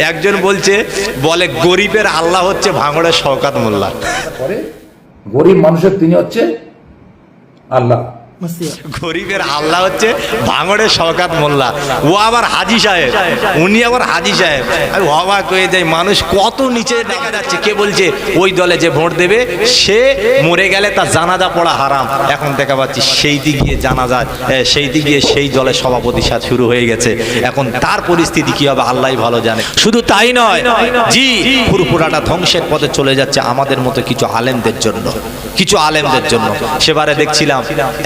একজন বলছে বলে গরিবের আল্লাহ হচ্ছে ভাঙড়ের শওকাত মোল্লা। গরিব মানুষের তিনি হচ্ছে আল্লাহ। গরিবের আল্লাহ হচ্ছে ভাঙড়ের শওকাত মোল্লা। ও আবার হাজি সাহেব। উনি আবার হাজি সাহেব। আমি অবাক হয়ে যাই, মানুষ কত নিচে দেখা যাচ্ছে। কে বলছে, ওই দলে যে ভোট দেবে, সে মরে গেলে তার জানাজা পড়া হারাম। এখন দেখা পাচ্ছি সেই দিক গিয়ে জানাজা সেই দিক গিয়ে সেই দলের সভাপতি সাথ শুরু হয়ে গেছে। এখন তার পরিস্থিতি কি হবে আল্লাহ ভালো জানে। শুধু তাই নয়, জি ফুরফুরাটা ধ্বংসের পথে চলে যাচ্ছে আমাদের মতো কিছু আলেমদের জন্য। কিছু আলেমদের জন্য। সেবারে দেখছিলাম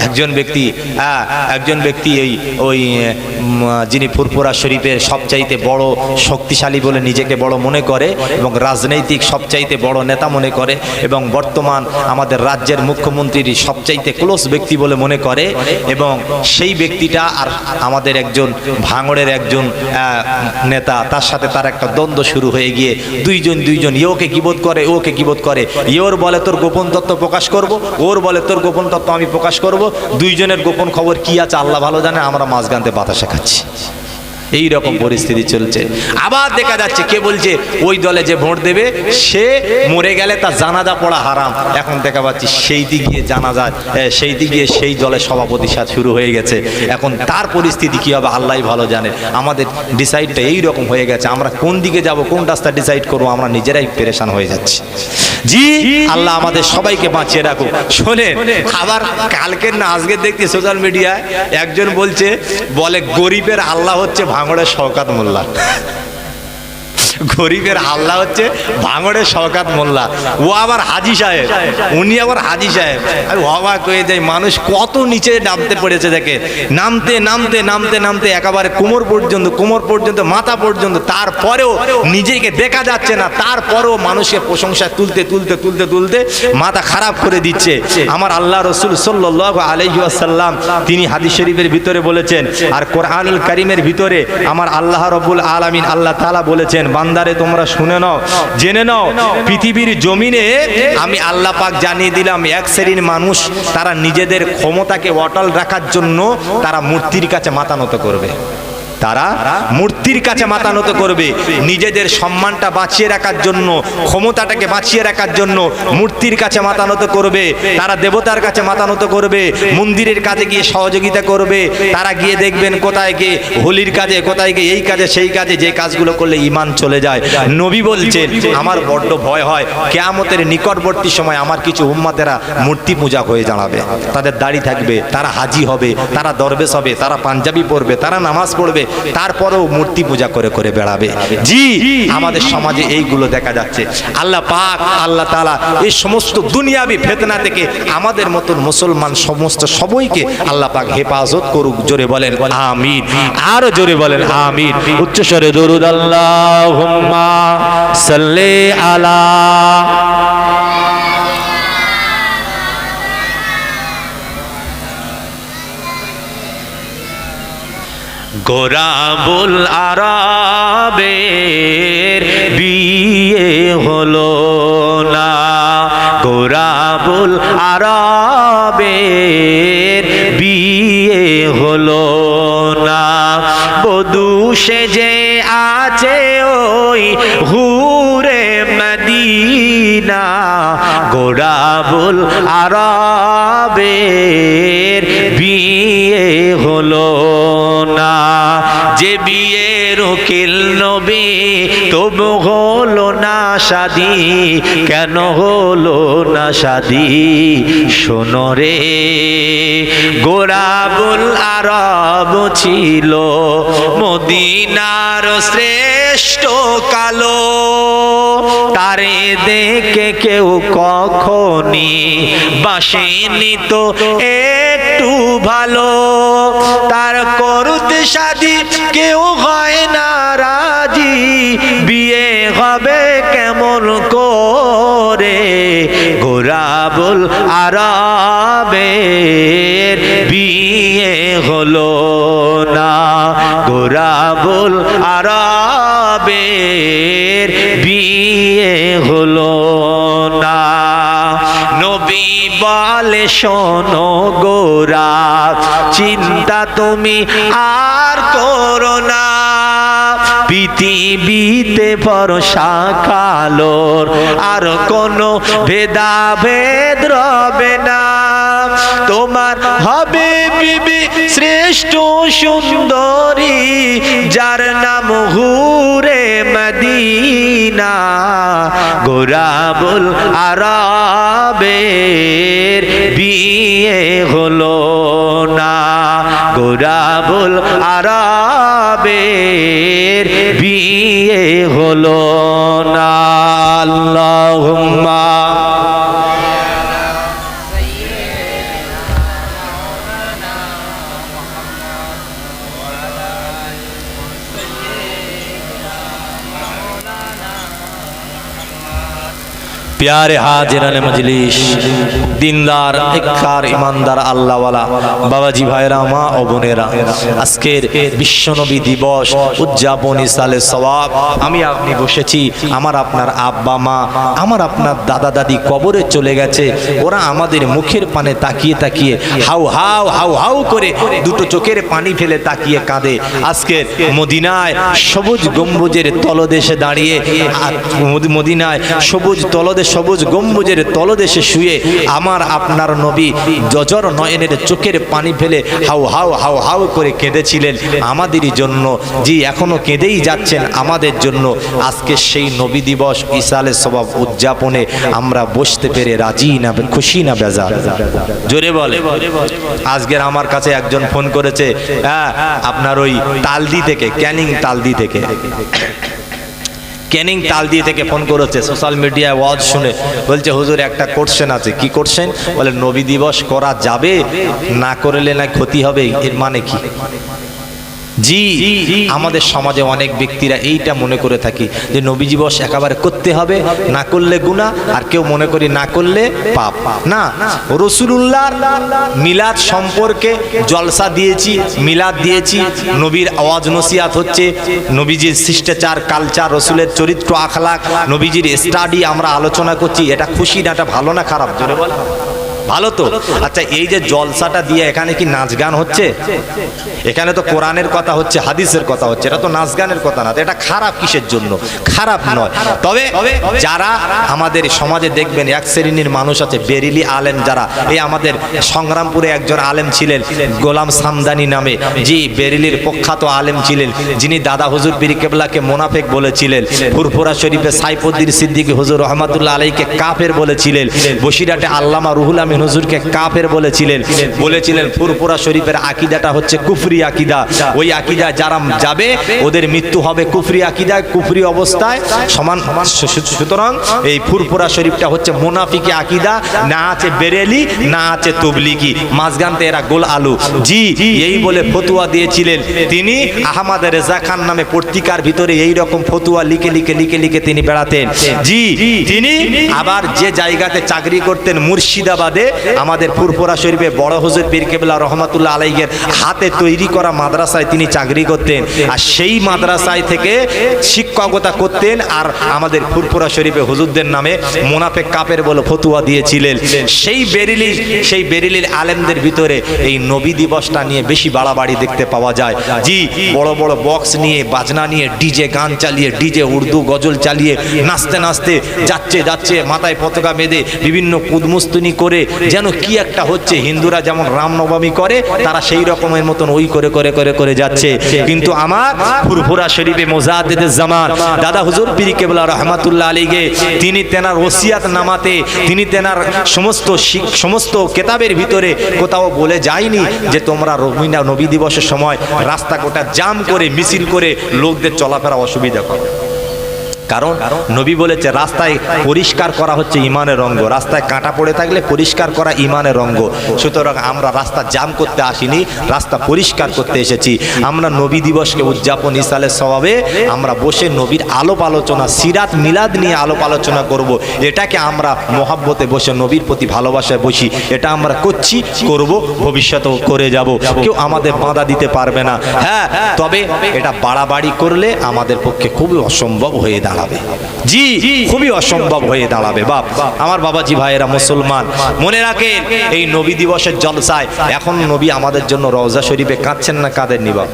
একজন ব্যক্তি হ্যাঁ একজন ব্যক্তি এই ওই যিনি ফুরফুরা শরীফের সবচাইতে বড় শক্তিশালী বলে নিজেকে বড় মনে করে এবং রাজনৈতিক সবচাইতে বড় নেতা মনে করে এবং বর্তমান আমাদের রাজ্যের মুখ্যমন্ত্রীর সবচাইতে ক্লোজ ব্যক্তি বলে মনে করে এবং সেই ব্যক্তিটা আর আমাদের একজন ভাঙড়ের একজন নেতা, তার সাথে তার একটা দ্বন্দ্ব শুরু হয়ে গিয়ে দুইজন দুইজন ইয়োকে কিবোধ করে? ওকে কিবোধ করে? ইয়োর বলে তোর গোপন তত্ত্ব প্রকাশ করব? ওর বলে তোর গোপন তত্ত্ব আমি প্রকাশ করব? দুইজনের গোপন খবর কি আছে? আল্লাহ ভালো জানে, আমরা মাঝগানতে বাতাসা 我亲 এই রকম পরিস্থিতি চলছে। আবার দেখা যাচ্ছে, কে বলছে, ওই দলে যে ভোট দেবে, সে মরে গেলে তার জানাজা পড়া হারাম। এখন দেখা পাচ্ছি সেই দিক গিয়ে জানাজা সেই দিক সেই দলের সভাপতি সাথ শুরু হয়ে গেছে। এখন তার পরিস্থিতি কি হবে আল্লাহ ভালো জানে। আমাদের ডিসাইডটা এই রকম হয়ে গেছে। আমরা কোন দিকে যাব, কোন রাস্তা ডিসাইড করব, আমরা নিজেরাই পেরেশান হয়ে যাচ্ছি। জি, আল্লাহ আমাদের সবাইকে বাঁচিয়ে রাখুক। শোনে আবার কালকের না আজকে দেখছি সোশ্যাল মিডিয়ায় একজন বলছে, বলে, গরিবের আল্লাহ হচ্ছে ভাঙড়ের শওকাত মোল্লা। গরিবের আল্লাহ হচ্ছে ভাঙড়ের শওকাত মোল্লা। ও আবার হাজি সাহেব। উনি আবার হাজি সাহেব। আর অবাক হয়ে যায় মানুষ কত নিচে নামতে পড়েছে দেখে। নামতে নামতে নামতে নামতে একেবারে কোমর পর্যন্ত কোমর পর্যন্ত, মাথা পর্যন্ত, তারপরেও নিজেকে দেখা যাচ্ছে না। তারপরেও মানুষকে প্রশংসা তুলতে তুলতে তুলতে তুলতে মাথা খারাপ করে দিচ্ছে। আমার আল্লাহ রসুল সাল্লাহ আলহিউসাল্লাম তিনি হাদিস শরীফের ভিতরে বলেছেন, আর কোরআনুল করিমের ভিতরে আমার আল্লাহ রবুল আলমিন আল্লাহ তালা বলেছেন বান্দারে তোমরা শুনে নাও, জেনে নাও, পৃথিবীর জমিনে আমি আল্লাহ পাক জানিয়ে দিলাম, এক শ্রেণির মানুষ তারা নিজেদের ক্ষমতাকে অটল রাখার জন্য তারা মূর্তির কাছে মাতানত করবে। তারা মূর্তির কাছে মাথা নত করবে। নিজেদের সম্মানটা বাঁচিয়ে রাখার জন্য, ক্ষমতাটাকে বাঁচিয়ে রাখার জন্য মূর্তির কাছে মাথা নত করবে, তারা দেবতার কাছে মাথা নত করবে, মন্দিরের কাজে গিয়ে সহযোগিতা করবে, তারা গিয়ে দেখবেন কোথায় গিয়ে হোলির কাজে, কোথায় গিয়ে এই কাজে, সেই কাজে যে কাজগুলো করলে ইমান চলে যায়। নবী বলছেন, আমার বড্ড ভয় হয়, কেয়ামতের নিকটবর্তী সময় আমার কিছু উম্মাতেরা মূর্তি পূজা হয়ে দাঁড়াবে। তাদের দাড়ি থাকবে, তারা হাজি হবে, তারা দরবেশ হবে, তারা পাঞ্জাবি পড়বে তারা নামাজ পড়বে তারপরেও মূর্তি পূজা করে করে বেড়াবে। জি আমাদের সমাজে এইগুলো দেখা যাচ্ছে। আল্লাহ পাক আল্লাহ তালা এই সমস্ত দুনিয়াবি ফেতনা থেকে আমাদের মতন মুসলমান সমস্ত সবাইকে আল্লাহ পাক হেফাজত করুক জোরে বলেন আমিন। আরও জোরে বলেন আমিন। উচ্চস্বরে দরুদ আল্লাহ সাল্লে আলা গোরাবুল আরবের বিয়ে হলো না। গোরাবুল আরবের বিয়ে হলো না। বধু যে আছে ওই হুরে মদিনা। গোরাবুল আরবের বিয়ে যে বিয়ের উকিল নবী, তবু হলো না শাদি কেন হলো না শাদি শোনো রে, গোরাবুল আরব ছিল মদিনার শ্রেষ্ঠ কালো। তারে দেখে কেউ কখনি বাসেনি তো একটু ভালো। শাদি, কেউ হয় না রাজি বিয়ে হবে কেমন করে? গোরাবুল আরবের বিয়ে হলো না। গোরাবুল আরবের বলে শোনো গোরা চিন্তা তুমি আর করো না। পৃথিবীতে ভরসা কালোর আর কোনো ভেদাভেদ রবে না। তোমার হবে বিবি শ্রেষ্ঠ সুন্দরী, যার নাম হুরে মদিনা গোরাবুল আরবের বিয়ে হলো না গোরাবুল আরবের বিয়ে হলো না। আল্লাহুম্মা প্যারে হাজিরানে মজলিস দিনদার ইকার ইমানদার, আল্লাহওয়ালা, বাবাজি ভাইরা মা ও বোনেরা, আজকের বিশ্বনবী দিবস উদযাপন ইসালে সওয়াব। আমি আপনি বসেছি, আমার আপনার আব্বা, মা, আমার আপনার দাদা, দাদি কবরে চলে গেছে। ওরা আমাদের মুখের পানে তাকিয়ে তাকিয়ে হাউ হাউ হাউ হাউ করে দুটো চোখের পানি ফেলে তাকিয়ে কাঁদে। আজকের মদিনায় সবুজ গম্বুজের তলদেশে দাঁড়িয়ে মদিনায় সবুজ তলদেশ সবুজ গম্বুজের তলদেশে শুয়ে আমার আপনার নবী জজর নয়নের চোখের পানি ফেলে হাউ হাউ হাউ হাউ করে কেঁদেছিলেন আমাদেরই জন্য। জি, এখনও কেঁদেই যাচ্ছেন আমাদের জন্য। আজকে সেই নবী দিবস ইসালে স্বভাব উদযাপনে আমরা বসতে পেরে রাজি না, খুশি না বেজা জোরে বলে। আজকের আমার কাছে একজন ফোন করেছে হ্যাঁ আপনার ওই তালদি থেকে, ক্যানিং তালদি থেকে। ক্যানিং তাল দিয়ে থেকে ফোন করেছে সোশ্যাল মিডিয়ায় ওয়াজ শুনে। বলছে, হুজুর, একটা কোশ্চেন আছে। কি কোশ্চেন বলে, নবী দিবস করা যাবে? না করলে না ক্ষতি হবে? এর মানে কি? জি আমাদের সমাজে অনেক ব্যক্তিরা এইটা মনে করে থাকি যে নবী দিবস একেবারে করতে হবে না করলে গুণা আর কেউ মনে করি না করলে পাপ। না রসুলুল্লাহ মিলাদ সম্পর্কে জলসা দিয়েছি মিলাদ দিয়েছি নবীর আওয়াজ নসিয়াত হচ্ছে নবীজির শিষ্টাচার কালচার রসুলের চরিত্র আখলাক নবীজির স্টাডি আমরা আলোচনা করছি এটা খুশি না এটা ভালো না খারাপ? জোরে বল। ভালো তো? আচ্ছা এই যে জলসাটা দিয়ে এখানে কি নাচ গান হচ্ছে? এখানে তো কোরআনের কথা হচ্ছে, হাদিসের কথা হচ্ছে, এটা তো নাচ গানের কথা না এটা খারাপ কিসের জন্য? খারাপ নয়। তবে যারা আমাদের সমাজে দেখবেন, এক শ্রেণির মানুষ আছে, বেরিলি আলেম যারা, এই আমাদের সংগ্রামপুরে একজন আলেম ছিলেন, গোলাম সামদানি নামে। জি, বেরিলির প্রখ্যাত আলেম ছিলেন, যিনি দাদা হুজুর পীর কেবলাকে মোনাফেক বলেছিলেন, ফুরফুরা শরীফে সাইফুদ্দিন সিদ্দিকী হুজুর রহমাতুল্লাহ আলাইকে কাফের বলেছিলেন বসিরাটে আল্লামা রুহুল আমিন হুজুরকে কাফের বলেছিলেন। বলেছিলেন, ফুরফুরা শরীফের আকিদাটা হচ্ছে কুফরি আকিদা। ওই আকিদা যারা যাবে, ওদের মৃত্যু হবে কুফরি আকিদায়, কুফরি অবস্থায়। সমান সুতরাং এই ফুরফুরা শরীফটা হচ্ছে মুনাফিকি আকিদা, না আছে বেরেলি, না আছে তবলিগি। মাঝগানতে এরা গোল আলু। জি, এই বলে ফতুয়া দিয়েছিলেন তিনি। আহমদ রেজা খান নামে পত্রিকার ভিতরে এই রকম ফতুয়া লিখে লিখে লিখে লিখে তিনি বেড়াতেন। জি, তিনি আবার যে জায়গাতে চাকরি করতেন মুর্শিদাবাদে আমাদের ফুরফুরা শরীফে বড় হুজুর পীর কেবলা রহমাতুল্লাহ আলাইয়ের হাতে তৈরি করা মাদ্রাসায় তিনি চাকরি করতেন। আর সেই মাদ্রাসায় থেকে শিক্ষকতা করতেন আর আমাদের ফুরফুরা শরীফে হুজুরদের নামে মোনাফেক কাপের বলে ফতুয়া দিয়েছিলেন। সেই বেরিলি, সেই বেরিলির আলেমদের ভিতরে এই নবী দিবসটা নিয়ে বেশি বাড়াবাড়ি দেখতে পাওয়া যায়। জি, বড় বড় বক্স নিয়ে, বাজনা নিয়ে, ডিজে গান চালিয়ে, ডিজে উর্দু গজল চালিয়ে, নাচতে নাচতে যাচ্ছে যাচ্ছে, মাথায় পতাকা বেঁধে বিভিন্ন কুদমুস্তুনি করে যেন কি একটা হচ্ছে হিন্দুরা যেমন রামনবমী করে তারা সেই রকমের মতন ওই করে করে করে করে যাচ্ছে। কিন্তু আমার ফুরফুরা শরীফে মোজাদ্দেদের জামান দাদা হুজুর পীর কেবলা রহমাতুল্লাহ আলীকে তিনি তেনার ওসিয়াত নামাতে তিনি তেনার সমস্ত সমস্ত কেতাবের ভিতরে কোথাও বলে যায়নি যে তোমরা রবিনা নবী দিবসের সময় রাস্তা গোটা জাম করে মিছিল করে লোকদের চলাফেরা অসুবিধা করো। কারণ নবী বলেছে, রাস্তায় পরিষ্কার করা হচ্ছে ইমানের অঙ্গ রাস্তায় কাঁটা পড়ে থাকলে পরিষ্কার করা ইমানের অঙ্গ সুতরাং আমরা রাস্তা জাম করতে আসিনি, রাস্তা পরিষ্কার করতে এসেছি। আমরা নবী দিবসকে উদযাপন ইসালের স্বভাবে আমরা বসে নবীর আলোপ আলোচনা, সিরাত মিলাদ নিয়ে আলোপ আলোচনা করব। এটাকে আমরা মহাব্বতে বসে নবীর প্রতি ভালোবাসায় বসি। এটা আমরা করছি, করব, ভবিষ্যতেও করে যাব। কেউ আমাদের বাঁধা দিতে পারবে না। হ্যাঁ তবে এটা বাড়াবাড়ি করলে আমাদের পক্ষে খুবই অসম্ভব হয়ে দাঁড়ায়। দাঁড়াবে। জি, খুবই অসম্ভব হয়ে দাঁড়াবে, বাপ। আমার বাবাজি ভাইয়েরা মুসলমান, মনে রাখেন, এই নবী দিবসের জলসায় এখন নবী আমাদের জন্য রওজা শরীফে কাঁদছেন না কাঁদের নিবা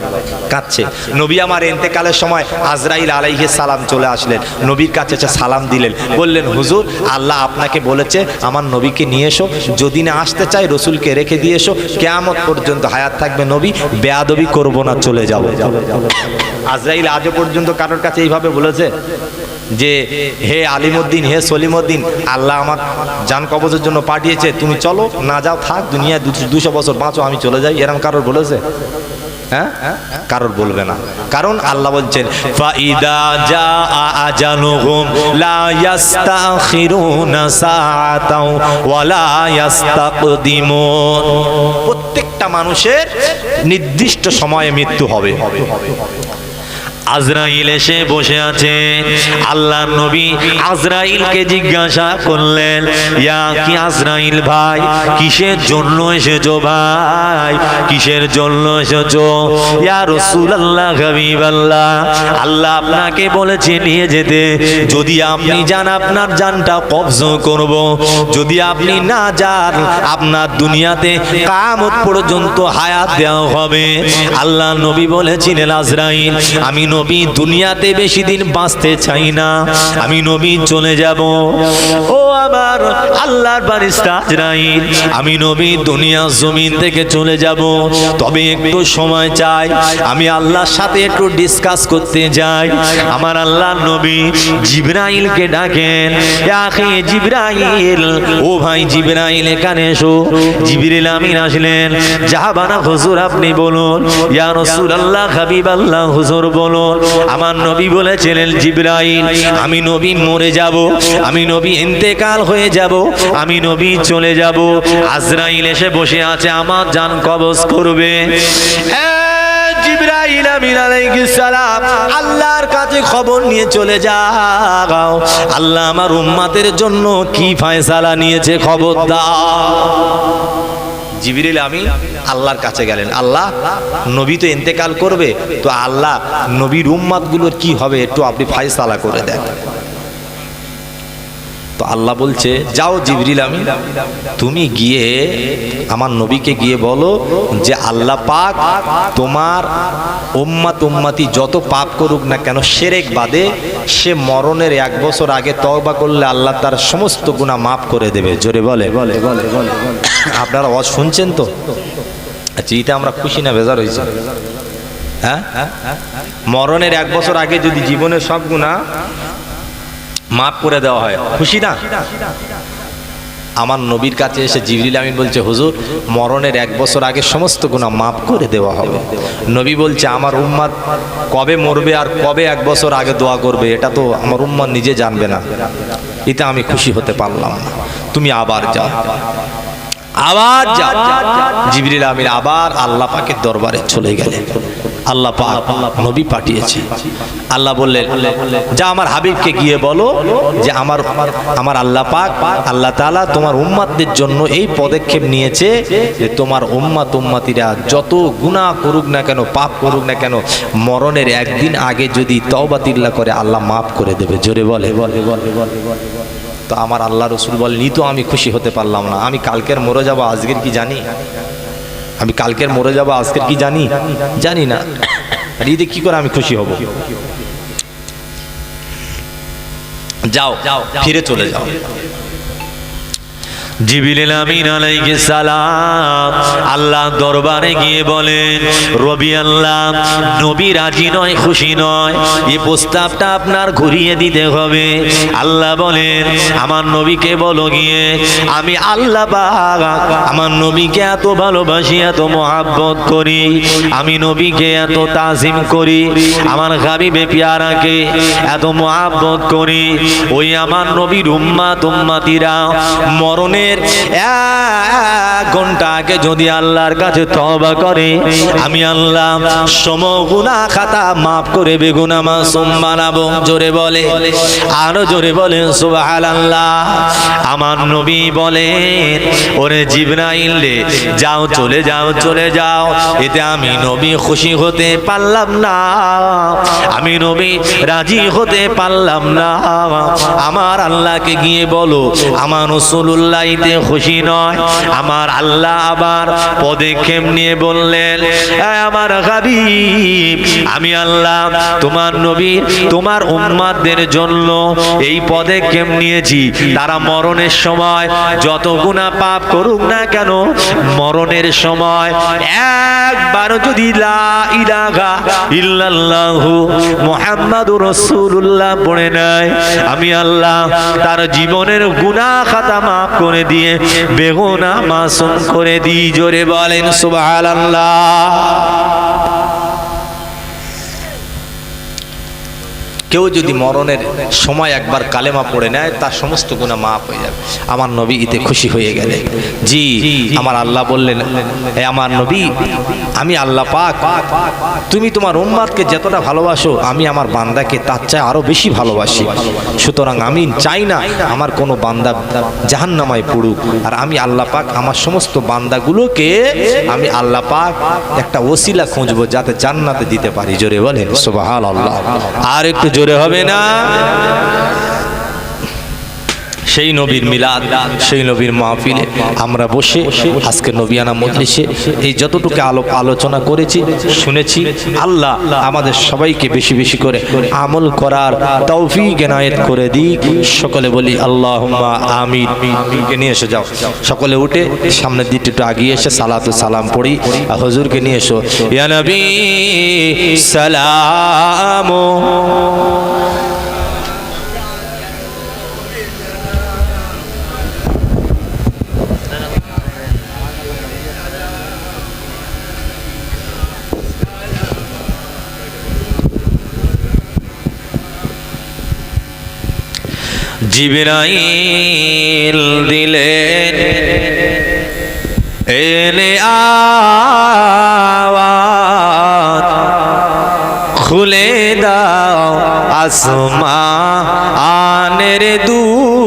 কাঁদছে। নবী আমার এন্তেকালের সময় আজরাইল আলাইহে সালাম চলে আসলেন, নবীর কাছে সালাম দিলেন। বললেন, হুজুর, আল্লাহ আপনাকে বলেছে, আমার নবীকে নিয়ে এসো, যদি না আসতে চাই, রসুলকে রেখে দিয়ে এসো, কেয়ামত পর্যন্ত হায়াত থাকবে নবী, বেয়াদবি করব না, চলে যাব। আজরাইল আজও পর্যন্ত কারোর কাছে এইভাবে বলেছে? যে, হে আলিমুদ্দিন, হে সলিমুদ্দিন, আল্লাহ আমার জান কবজের জন্য পাঠিয়েছে, তুমি চলো, না যাও, থাক দুনিয়ায় দুশো বছর বাঁচো, আমি চলে যাই। এরকম কারোর বলেছে? হ্যাঁ? কারোর বলবে না। কারণ আল্লাহ বলছেন লা প্রত্যেকটা মানুষের নির্দিষ্ট সময়ে মৃত্যু হবে। আজরাইল এসে বসে আছে। আল্লাহ নবী আজরাইলকে জিজ্ঞাসা করলেন, ইয়া কি আজরাইল ভাই, কিসের জন্য এসেছ ভাই? কিসের জন্য এসেছ? ইয়া রাসূলুল্লাহ, হাবিবাল্লাহ। আল্লাহ আপনাকে বলেছে, নিয়ে যেতে। যদি আপনি যান, আপনার জানটা কবজ করব। যদি আপনি না যান, আপনার দুনিয়াতে কামত পর্যন্ত হায়াত দেওয়া হবে। আল্লাহ নবী বলেছিলেন, আজরাইল, আমি নবী দুনিয়াতে বেশি দিন বাঁচতে চাই না। আমি নবী চলে যাব। ও আমার আল্লাহর বারিস্তা আজরাইল, আমি নবী দুনিয়া জমিন থেকে চলে যাব। তবে একটু সময় চাই, আমি আল্লাহর সাথে একটু ডিসকাস করতে যাই। আমার আল্লাহ নবী জিব্রাইলকে ডাকেন আখে জিব্রাইল, ও ভাই জিব্রাইল, এখানে এসো। জিবরিল আমিন আসলেন, জাহাবানা হুজুর, আপনি বলুন। ইয়া রাসূলুল্লাহ, হাবিবাল্লাহ, হুজুর, বলুন। আমার নবী বলেছিলেন, জিব্রাইল, আমি নবী মরে যাব, আমি নবী ইন্তেকাল হয়ে যাব, আমি নবী চলে যাব। আজরাইল এসে বসে আছে, আমার জান কবজ করবে। আল্লাহর কাছে খবর নিয়ে চলে যাও। আল্লাহ আমার উম্মাতের জন্য কি ফয়সালা নিয়েছে খবর দাও জিবিরিল আমি আল্লাহর কাছে গেলেন। আল্লাহ, নবী তো ইন্তেকাল করবে, তো আল্লাহ নবীর উম্মাদগুলোর কি হবে একটু আপনি ফায়সালা করে দেন। তো আল্লাহ বলছে, যাও জিবরিল আমি তুমি গিয়ে আমার নবীকে গিয়ে বলো যে আল্লাহ পাক তোমার উম্মাত উম্মাতি যত পাপ করুক না কেন, সেরেক বাদে সে মরণের এক বছর আগে তওবা করলে আল্লাহ তার সমস্ত গুনাহ মাফ করে দেবে। জোরে বলে। বলে বলে বলে আপনারা আওয়াজ শুনছেন তো? আচ্ছা এটা আমরা খুশি না বেজার হয়েছে? হ্যাঁ? মরণের এক বছর আগে যদি জীবনের সব গুণা মাফ করে দেওয়া হয়। খুশি না? আমার নবীর কাছে এসে জিবরিল আমিন বলছে, হুজুর, মরণের এক বছর আগে সমস্ত গুণা মাফ করে দেওয়া হবে। নবী বলছে, আমার উম্মাদ কবে মরবে আর কবে এক বছর আগে দোয়া করবে, এটা তো আমার উম্মাদ নিজে জানবে না। এটা আমি খুশি হতে পারলাম না। তুমি আবার যাও। আবার যাও। জিবরিল আমিন আবার আল্লাহ পাকের দরবারে চলে গেলেন। আল্লাহ নবী পাঠিয়েছে। আল্লাহ বললেন, যা আমার হাবিবকে গিয়ে বলো যে আমার আমার আল্লাহ পাক আল্লাহ তাআলা তোমার উম্মাতদের জন্য এই পদক্ষেপ নিয়েছে যে তোমার উম্মাত উম্মাতিরা যত গুনাহ করুক না কেন, পাপ করুক না কেন, মরণের একদিন আগে যদি তওবাতিল্লা করে, আল্লাহ মাফ করে দেবে। জোরে বলে। বলে বলে বলে বলে তো আমার আল্লাহ রসুল বলেন তো আমি খুশি হতে পারলাম না। আমি কালকের মরে যাব, আজকের কি জানি? আমি কালকের মরে যাব, আজকের কি জানি? জানি না। ঈদে কি করে আমি খুশি হব? যাও যাও, ফিরে চলে যাও। জিবিল আমিন আলাইহিস সালাম আল্লাহ দরবারে গিয়ে বলেন, রবি আল্লাহ, নবী রাজি নয়, খুশি নয় এই প্রস্তাবটা আপনার ঘুরিয়ে দিতে হবে। আল্লাহ বলেন, আমার নবীকে বলো গিয়ে, আমি আল্লাহ আমার নবীকে এত ভালোবাসি, এত মহাব্বত করি, আমি নবীকে এত তাজিম করি, আমার হাবিবে পিয়ারাকে এত মহাব্বত করি, ওই আমার নবীর উম্মাত উম্মাতিরা মরণের মরণের এক ঘণ্টা আগে যদি আল্লাহর কাছে তবা করে, আমি আল্লাহ সমগুনা খাতা মাফ করে বেগুনা মাসুম বানাবো। জোরে বলে, আরও জোরে বলেন সুবহান আল্লাহ আমার নবী বলেন, ওরে জিবরাইল যাও, চলে যাও চলে যাও। এতে আমি নবী খুশি হতে পারলাম না। আমি নবী রাজি হতে পারলাম না। আমার আল্লাহকে গিয়ে বলো, আমার রসুল্লাহ ইতে খুশি নয়। আমার আল্লাহ আবার পদক্ষেপ নিয়ে বললেন "এ আমার হাবিব, আমি আল্লাহ, তোমার নবীর তোমার উম্মাদের জন্য এই পদক্ষেপ নিয়েছি। তারা মরণের সময় যত গুণা পাপ করুক না কেন, মরণের সময় একবার যদি লা ইলাহা ইল্লাল্লাহু মুহাম্মাদুর রাসূলুল্লাহ পড়ে নেয়, আমি আল্লাহ তার জীবনের গুনাহ খাতা মাফ করে দিয়ে বেগুনা মাসুম করে দিই জোরে বলেন সুবহানাল্লাহ। কেউ যদি মরণের সময় একবার কালেমা পড়ে নেয়, তার সমস্ত গুণা মাফ হয়ে যাবে। আমার নবী ইতে খুশি হয়ে গেলে। জি, আমার আল্লাহ বললেন আমার নবী, আমি আল্লাহ পাক, তুমি তোমার উম্মাদকে যতটা ভালোবাসো, আমি আমার বান্দাকে তার চাই আরও বেশি ভালোবাসি। সুতরাং আমি চাই না আমার কোনো বান্দা জাহান্নামায় পড়ুক। আর আমি আল্লাহ পাক, আমার সমস্ত বান্দাগুলোকে আমি আল্লাহ পাক একটা ওসিলা খুঁজবো যাতে জান্নাতে দিতে পারি। জোরে বলেন সুবহান আল্লাহ আর একটু জোরে হবে না? সেই নবীর মিলাদ, সেই নবীর মাহফিলে আমরা বসে আজকে নবিয়ানা মজলিসে এই যতটুকু আলো আলোচনা করেছি, শুনেছি, আল্লাহ আমাদের সবাইকে বেশি বেশি করে আমল করার তৌফিক এনায়েত করে দিই সকলে বলি আল্লাহ আমিন। নিয়ে এসে, যাও। সকলে উঠে সামনের দিকটা একটু আগিয়ে এসে সালাতু সালাম পড়ি। হজুরকে নিয়ে এসো। ইয়া নবী, সালাম জিবরাইল দিলেন এনে আওয়াজ খুলে দাও আসমা আনের দুয়ার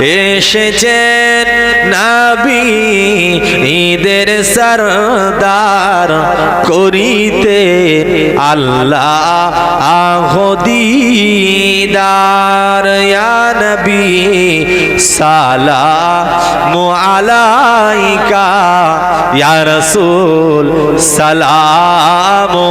এসেছেন নবী ঈদের সরদার করিতে আল্লাহ আহদিদার। নবী সালামু আলাইকা। ইয়া রাসূল সালামু